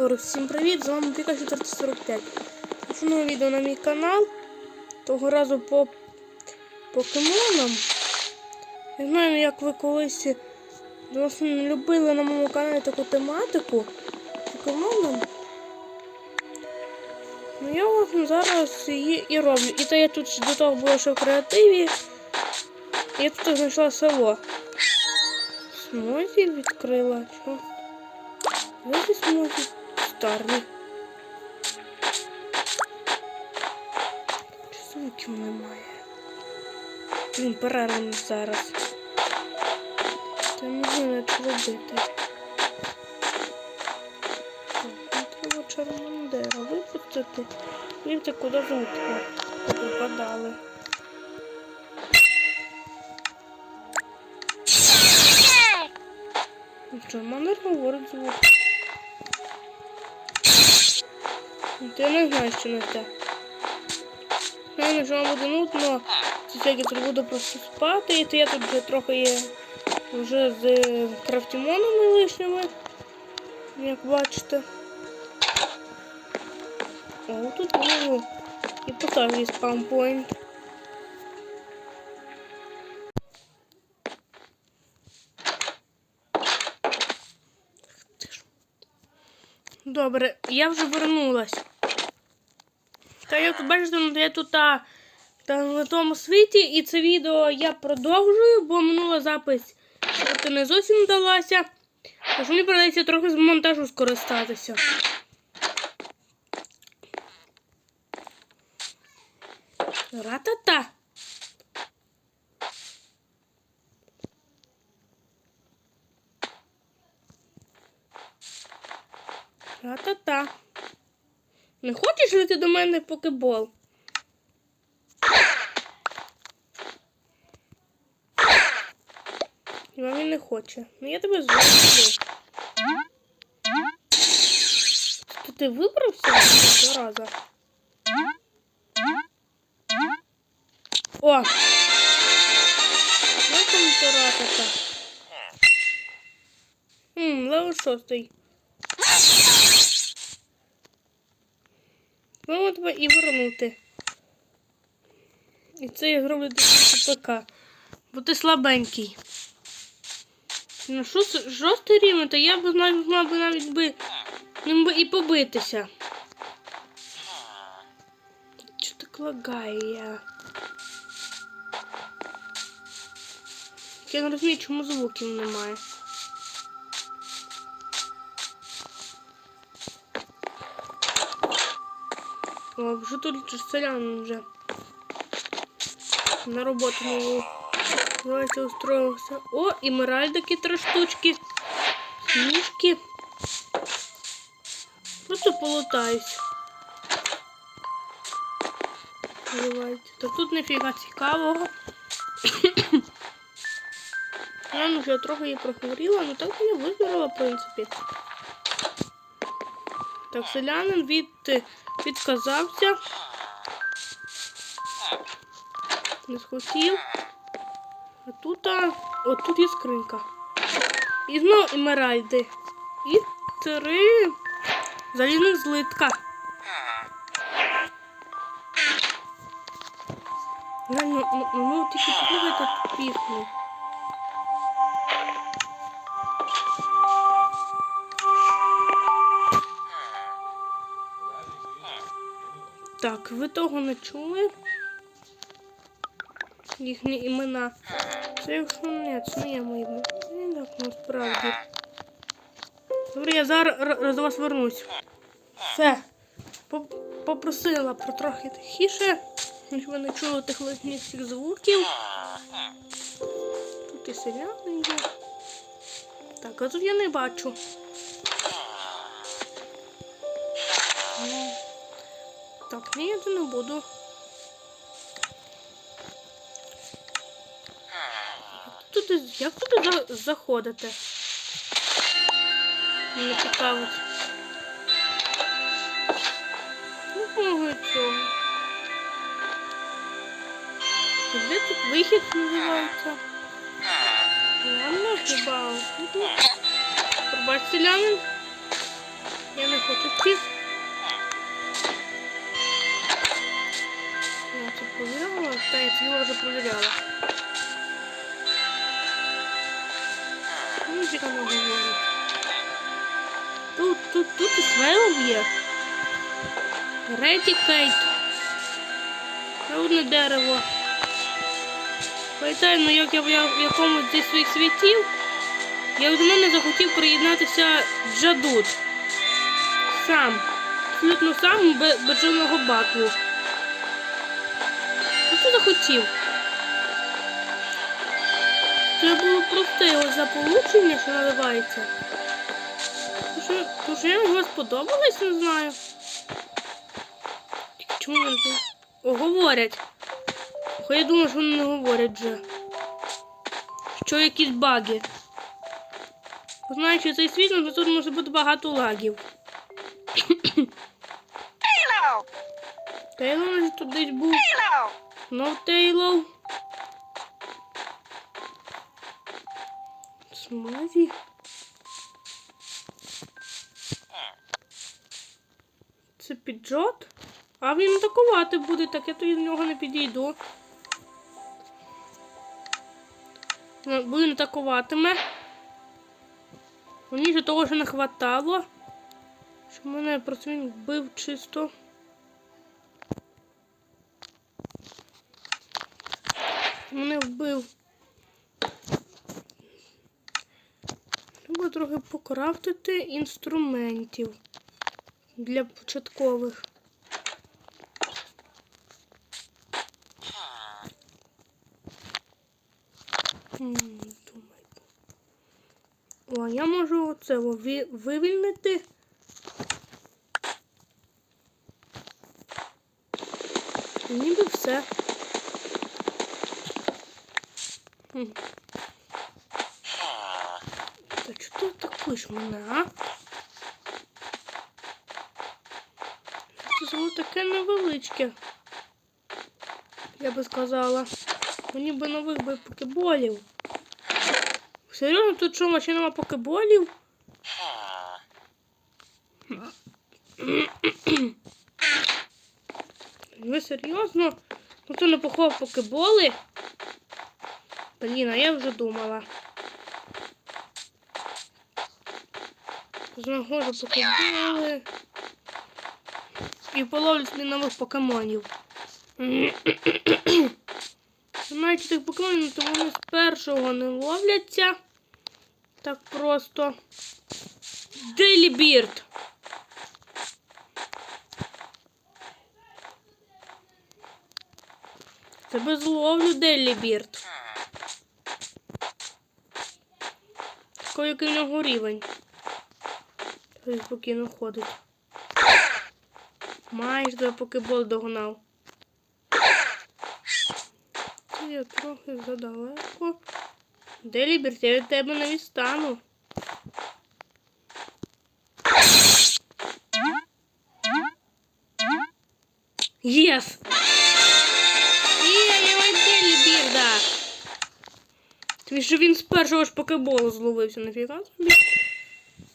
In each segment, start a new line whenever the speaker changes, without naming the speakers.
Всім привіт! З вами Піка 445. Почну відео на мій канал. Того разу по покемонам. Я знаю, як ви колись любили на моєму каналі таку тематику покемонам. Ну я от зараз її і роблю. І то я тут до того була ще в креативі. Я тут знайшла село. Смозі відкрила. Чого? Ось смозі старий. Часовиків немає. Він перерваний зараз. Та не знаю, що робити. Треба Чармандера випустити. Вірте, куди звуки попадали. Чармандер говорить звук. Ти не знаєш, що не те. Знаю, що вам буде нудно. Це всяке тут буду просто спати. І то я тут вже трохи є вже з крафтімонами лишніми. Як бачите. О, тут можу і поставлю спампойнт. Добре, я вже вернулась. Та як бачите, ну, я тут та, та на тому світі, і це відео я продовжую, бо минула запись от не зовсім вдалася. Тож мені придеться трохи з монтажу скористатися. Ра-та-та. Ра-та-та. Не хочеш лити до мене покебол? Хіба він не хоче. Ну я тебе зроблю. То ти вибрався зараза? О! Ну там таратата. Хм, левел шостий. Можемо тебе і вернути. І це я зроблю до ПК. Бо ти слабенький. Що шостий рівень, то я б навіть мав би навіть би ним би і побитися. Що так лагає? Я не розумію, чому звуків немає. Вже тут селян вже на роботу нову. Давайте устроївся. О, імеральдики три штучки. Сніжки. Просто полутаюсь. Давайте. Та тут нифіга цікавого. Я ну, вже трохи її прохворіла, але так я виздорила, в принципі. Так, селянин від, відказався. Не схотів. А тут, от тут є скринька. І знову емеральди. І три залізних злитка. Реально, ну, ну, ну тільки послухайте тут пісню. Так, ви того не чули? Їхні імена. Це якщо ні, це не є мої імена. Не так насправді. Добре, я зараз до вас вернусь. Все. Попросила про трохи тихіше, ви не чули тих всіх звуків. Тут і селяни є. Так, а тут я не бачу. Ні, я не буду. Туди, як туди заходити? Мені цікавить. Не можу цього. Де тут вихід називається? Ладно, хіба. Пробач, селянин. Я не хочу йти. Це провіряла, та я це вже провіряла. Ну, цікаво говорить. Тут, тут, тут і свейл є. Ретікейт. Ще одне дерево. Пам'ятаю, ну як я в якомусь зі своїх світів, я до мене захотів приєднатися Джадут. Сам. Абсолютно сам без жодного батлу. Просто захотів. Це було просто його заполучення, що називається. То що, я його сподобалось, не знаю. Чому вони тут? О, говорять. Хай я думаю, що вони не говорять вже. Що якісь баги. Знаючи цей світ, то тут може бути багато лагів.
Halo!
Тейлор може тут десь був. Тейлор. Смазі. Це піджот? А він атакувати буде, так я тоді до нього не підійду. Ну, він атакуватиме. Мені ж того, що не хватало. Що мене просто він вбив чисто. Мене вбив. Треба трохи покрафтити інструментів для початкових. О, я можу оце ві- вивільнити. Ніби все. Та чого ти атакуєш мене, а? Це воно таке невеличке. Я би сказала. Мені би нових би покеболів. Серйозно, тут що, машина нема покеболів? Ви серйозно? Ну це не похов покеболи? Блін, а я вже думала. Знаходжу покеболи. І половлю собі нових покемонів. Знаєте, тих покемонів, то вони з першого не ловляться. Так просто. Дейлібірд. Тебе зловлю Дейлі Бірд. Який в нього рівень. Той спокійно ходить. Майже тебе покебол догнав. Я трохи задалеко. Де Ліберт? Я від тебе не відстану. Єс! Тобі що він з першого ж покеболу зловився, нафіга собі?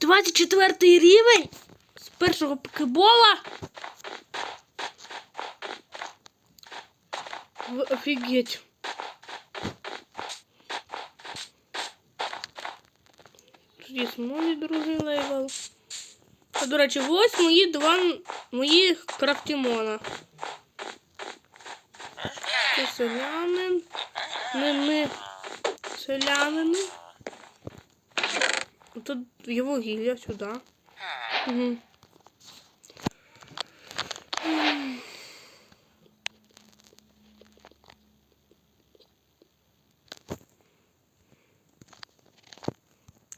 24 рівень? З першого покебола? Офігеть. Тут є мої другий лейвел. А, до речі, ось мої два мої крафтімона. Це селянин. Не ми селянини. Тут є вугілля сюди. Угу.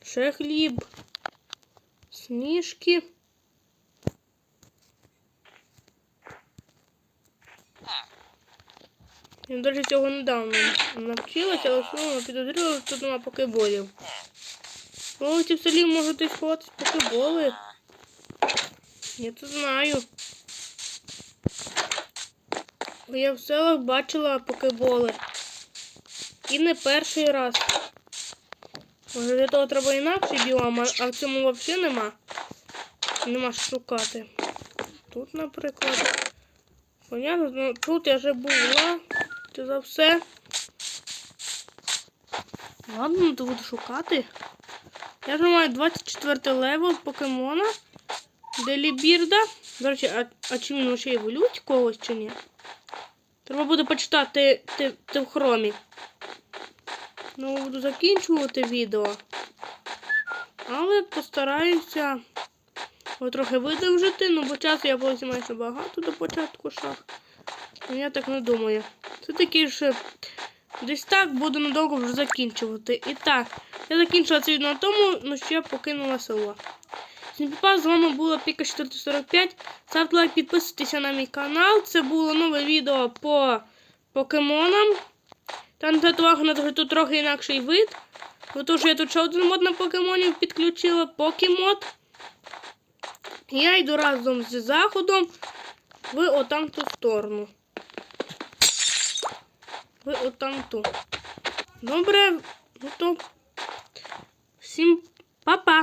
Ще хліб. Сніжки. Речі, цього недавно навчилася, але все підозрювала, що тут нема покеболів. О, ці в селі можуть десь ховатись покеболи. Я це знаю. Я в селах бачила покеболи. І не перший раз. Може для того треба інакший біом, а а в цьому взагалі нема. нема що шукати. Тут, наприклад. Понятно, ну, тут я вже була. Це за все. Ладно, ну, то буду шукати. Я вже маю 24 левел покемона. Делібірда. До речі, а, а чи він ще еволюють когось чи ні? Треба буде почитати ти, ти в хромі. Ну, буду закінчувати відео. Але постараюся його трохи видовжити, ну бо часу я буду майже багато до початку шах. Ну, я так не думаю. Це таки ж десь так буду надовго вже закінчувати. І так, я закінчила це відео на тому, ну, що я покинула село. Всім з вами була Піка 445. Ставте лайк, підписуйтеся на мій канал. Це було нове відео по покемонам. Та не увагу на тут трохи інакший вид. Бо то, що я тут ще один мод на покемонів підключила, покемод. Я йду разом з заходом в отам сторону. В отам ту. Добре, ну то всім па-па!